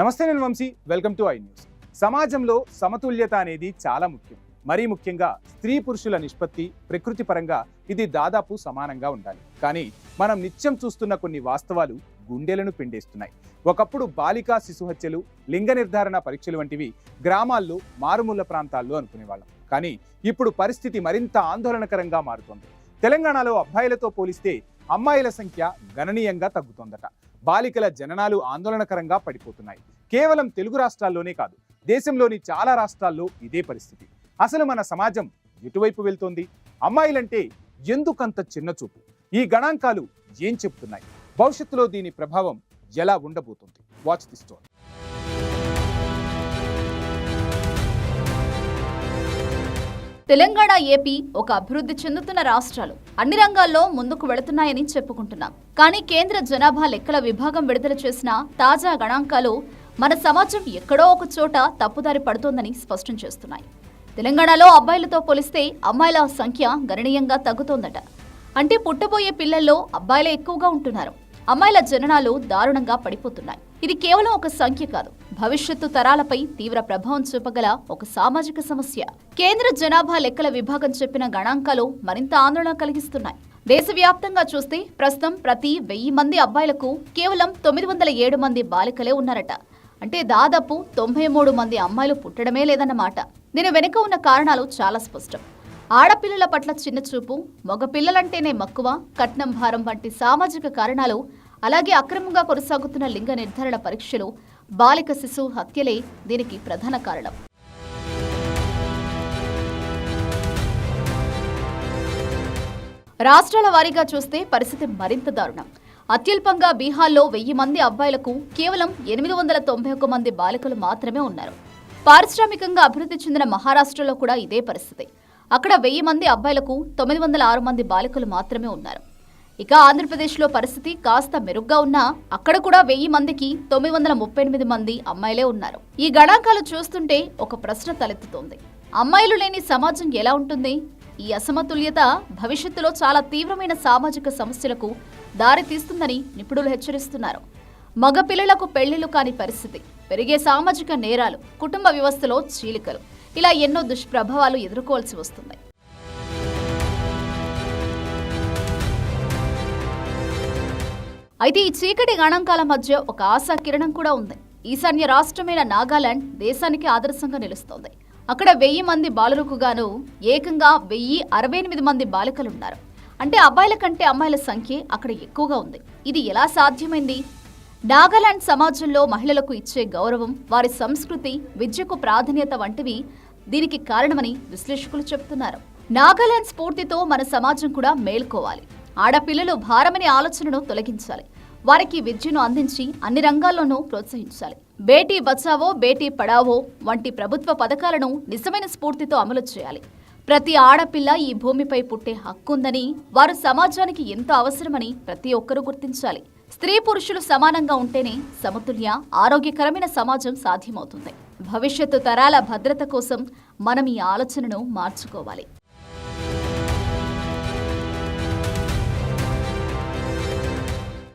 నమస్తే నేను Vamsi. Welcome to I news. సమాజంలో సమతుల్యత అనేది చాలా ముఖ్యం. మరీ ముఖ్యంగా స్త్రీ పురుషుల నిష్పత్తి ప్రకృతి పరంగా ఇది దాదాపు సమానంగా ఉండాలి. కానీ మనం నిత్యం చూస్తున్న కొన్ని వాస్తవాలు గుండెలను పిండేస్తున్నాయి. ఒకప్పుడు బాలికా శిశు హత్యలు లింగ నిర్ధారణ పరీక్షలు వంటివి గ్రామాల్లో మారుమూల ప్రాంతాల్లో అనుకునేవాళ్ళం. కానీ ఇప్పుడు పరిస్థితి మరింత ఆందోళనకరంగా మారుతోంది. తెలంగాణలో అబ్బాయిలతో పోలిస్తే అమ్మాయిల సంఖ్య గణనీయంగా తగ్గుతోందట. బాలికల జననాలు ఆందోళనకరంగా పడిపోతున్నాయి. కేవలం తెలుగు రాష్ట్రాల్లోనే కాదు దేశంలోని చాలా రాష్ట్రాల్లో ఇదే పరిస్థితి. అసలు మన సమాజం ఎటువైపు వెళ్తోంది? అమ్మాయిలంటే ఎందుకంత చిన్న చూపు? ఈ గణాంకాలు ఏం చెప్తున్నాయి భవిష్యత్తులో దీని ప్రభావం ఎలా ఉండబోతుంది? Watch the story Telangana AP ఒక అభివృద్ధి చెందుతున్న రాష్ట్రాలు. అన్ని రంగాల్లో ముందుకు వెళుతున్నాయని చెప్పుకుంటున్నాం. కానీ కేంద్ర జనాభా లెక్కల విభాగం విడుదల చేసిన తాజా గణాంకాలు మన సమాజం ఎక్కడో ఒక చోట తప్పుదారి పడుతోందని స్పష్టం చేస్తున్నాయి. తెలంగాణలో అబ్బాయిలతో పోలిస్తే అమ్మాయిల సంఖ్య గణనీయంగా తగ్గుతోందట. అంటే పుట్టబోయే పిల్లల్లో అబ్బాయిలే ఎక్కువగా ఉంటున్నారు. అమ్మాయిల జననాలు దారుణంగా పడిపోతున్నాయి. ఇది కేవలం ఒక సంఖ్య కాదు. భవిష్యత్తు తరాలపై తీవ్ర ప్రభావం చూపగల ఒక సామాజిక సమస్య. కేంద్ర జనాభా లెక్కల విభాగం చెప్పిన గణాంకాలు మరింత ఆందోళన కలిగిస్తున్నాయి. దేశవ్యాప్తంగా చూస్తే ప్రస్తుతం ప్రతి వెయ్యి మంది అబ్బాయిలకు కేవలం తొమ్మిది వందల ఏడు మంది బాలికలే ఉన్నారట. అంటే దాదాపు తొంభై మూడు మంది అమ్మాయిలు పుట్టడమే లేదన్నమాట. దీని వెనుక ఉన్న కారణాలు చాలా స్పష్టం. ఆడపిల్లల పట్ల చిన్న చూపు మగపిల్లలంటేనే మక్కువ కట్నం భారం వంటి సామాజిక కారణాలు అలాగే అక్రమంగా కొనసాగుతున్న లింగ నిర్ధారణ పరీక్షలు బాలిక శిశువు హత్యలే దీనికి ప్రధాన కారణం. రాష్ట్రాల వారీగా చూస్తే పరిస్థితి మరింత దారుణం. అత్యల్పంగా బీహార్లో వెయ్యి మంది అబ్బాయిలకు కేవలం ఎనిమిది వందల తొంభై ఒక్క మంది బాలికలు మాత్రమే ఉన్నారు. పారిశ్రామికంగా అభివృద్ధి చెందిన మహారాష్ట్రలో కూడా ఇదే పరిస్థితి. అక్కడ వెయ్యి మంది అబ్బాయిలకు తొమ్మిది వందల ఆరు మంది బాలికలు మాత్రమే ఉన్నారు. ఇక ఆంధ్రప్రదేశ్లో పరిస్థితి కాస్త మెరుగ్గా ఉన్నా అక్కడ కూడా వెయ్యి మందికి తొమ్మిది వందల ముప్పై ఎనిమిది మంది అమ్మాయిలే ఉన్నారు. ఈ గణాంకాలు చూస్తుంటే ఒక ప్రశ్న తలెత్తుతోంది. అమ్మాయిలు లేని సమాజం ఎలా ఉంటుంది? ఈ అసమతుల్యత భవిష్యత్తులో చాలా తీవ్రమైన సామాజిక సమస్యలకు దారితీస్తుందని నిపుణులు హెచ్చరిస్తున్నారు. మగపిల్లలకు పెళ్ళిలు కాని పరిస్థితి పెరిగే సామాజిక నేరాలు కుటుంబ వ్యవస్థలో చీలికలు ఇలా ఎన్నో దుష్ప్రభావాలు ఎదుర్కోవాల్సి వస్తుంది. అయితే ఈ చీకటి గణాంకాల మధ్య ఒక ఆశా కిరణం కూడా ఉంది. ఈశాన్య రాష్ట్రమైన నాగాలాండ్ దేశానికి ఆదర్శంగా నిలుస్తోంది. అక్కడ వెయ్యి మంది బాలులకు గాను ఏకంగా వెయ్యి అరవై ఎనిమిది మంది బాలికలున్నారు. అంటే అబ్బాయిల కంటే అమ్మాయిల సంఖ్య అక్కడ ఎక్కువగా ఉంది. ఇది ఎలా సాధ్యమైంది? నాగాలాండ్ సమాజంలో మహిళలకు ఇచ్చే గౌరవం వారి సంస్కృతి విద్యకు ప్రాధాన్యత వంటివి దీనికి కారణమని విశ్లేషకులు చెబుతున్నారు నాగాలాండ్ స్ఫూర్తితో మన సమాజం కూడా మేల్కోవాలి. ఆడపిల్లలు భారమనే ఆలోచనను తొలగించాలి. వారికి విద్యను అందించి అన్ని రంగాల్లోనూ ప్రోత్సహించాలి. బేటీ బచావో బేటీ పడావో వంటి ప్రభుత్వ పథకాలను నిజమైన స్ఫూర్తితో అమలు చేయాలి. ప్రతి ఆడపిల్ల ఈ భూమిపై పుట్టే హక్కుందని వారు సమాజానికి ఎంతో అవసరమని ప్రతి ఒక్కరూ గుర్తించాలి. స్త్రీ పురుషులు సమానంగా ఉంటేనే సమతుల్య ఆరోగ్యకరమైన సమాజం సాధ్యమవుతుంది. భవిష్యత్తు తరాల భద్రత కోసం మనం ఈ ఆలోచనను మార్చుకోవాలి.